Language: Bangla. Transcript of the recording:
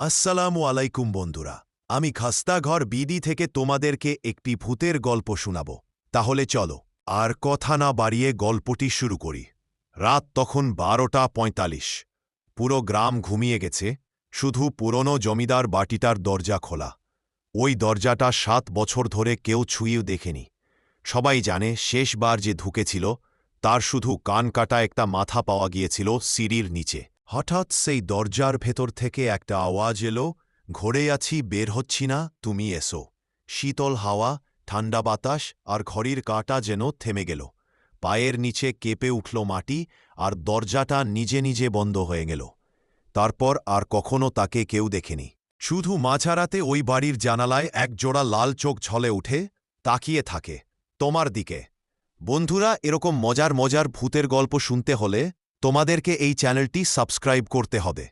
আসসালামু আলাইকুম বন্ধুরা, আমি খাস্তাঘর বিডি থেকে তোমাদেরকে একটি ভূতের গল্প শোনাব। তাহলে চলো, আর কথা না বাড়িয়ে গল্পটি শুরু করি। রাত তখন বারোটা পঁয়তাল্লিশ। পুরো গ্রাম ঘুমিয়ে গেছে, শুধু পুরনো জমিদার বাটিটার দরজা খোলা। ওই দরজাটা সাত বছর ধরে কেউ ছুঁয়েও দেখেনি। সবাই জানে শেষবার যে ঢুকেছিল তার শুধু কান কাটা একটা মাথা পাওয়া গিয়েছিল সিঁড়ির নিচে। হঠাৎ সেই দরজার ভেতর থেকে একটা আওয়াজ এলো, ঘরে আছি, বের হচ্ছি না, তুমি এসো। শীতল হাওয়া ঠান্ডা বাতাস আর ঘড়ির কাঁটা যেন থেমে গেল। পায়ের নিচে কেঁপে উঠল মাটি আর দরজাটা নিজে নিজে বন্ধ হয়ে গেল। তারপর আর কখনো তাকে কেউ দেখেনি। শুধু মাঝারাতে ওই বাড়ির জানালায় এক জোড়া লাল চোখ ঝলে উঠে, তাকিয়ে থাকে, তোমার দিকে। বন্ধুরা, এরকম মজার মজার ভূতের গল্প শুনতে হলে তোমাদেরকে এই চ্যানেলটি সাবস্ক্রাইব করতে হবে।